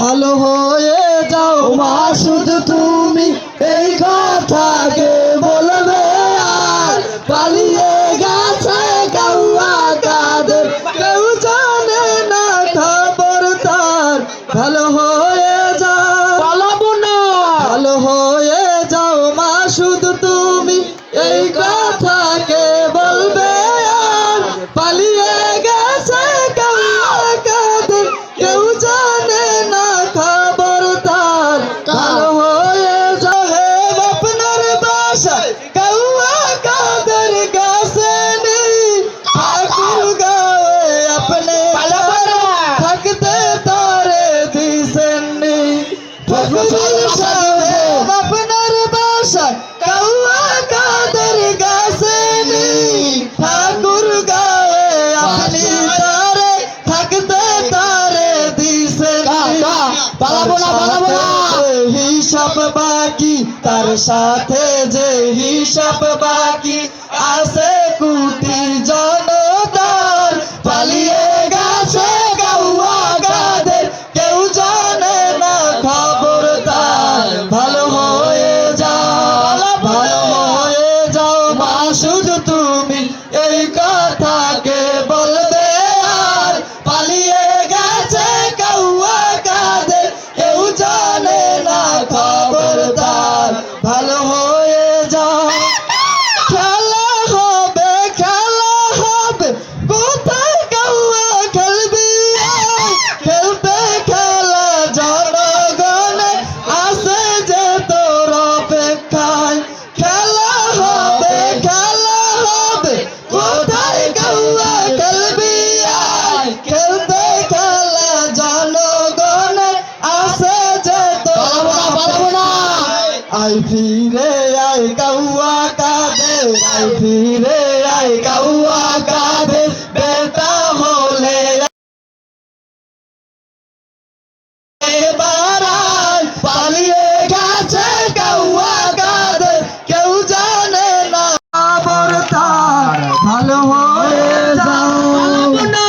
ভালো শুধু তুমি এই কথাকে বলবে আর পালিয়ে গেছে কাউয়া কাদের কেউ জানে না খবর তার ভালো হিসাব বাকি, তার সাথে যে হিসাব বাকি, আছে কুটি জনতার। পালিয়ে গেছে গাউয়া গাদের কেউ জানে না খবর তার। ভালো হয়ে যাও, ভালো হয়ে যাও, মা শুধু আই ফিরে আই কাউয়া কাদের? আই ফিরে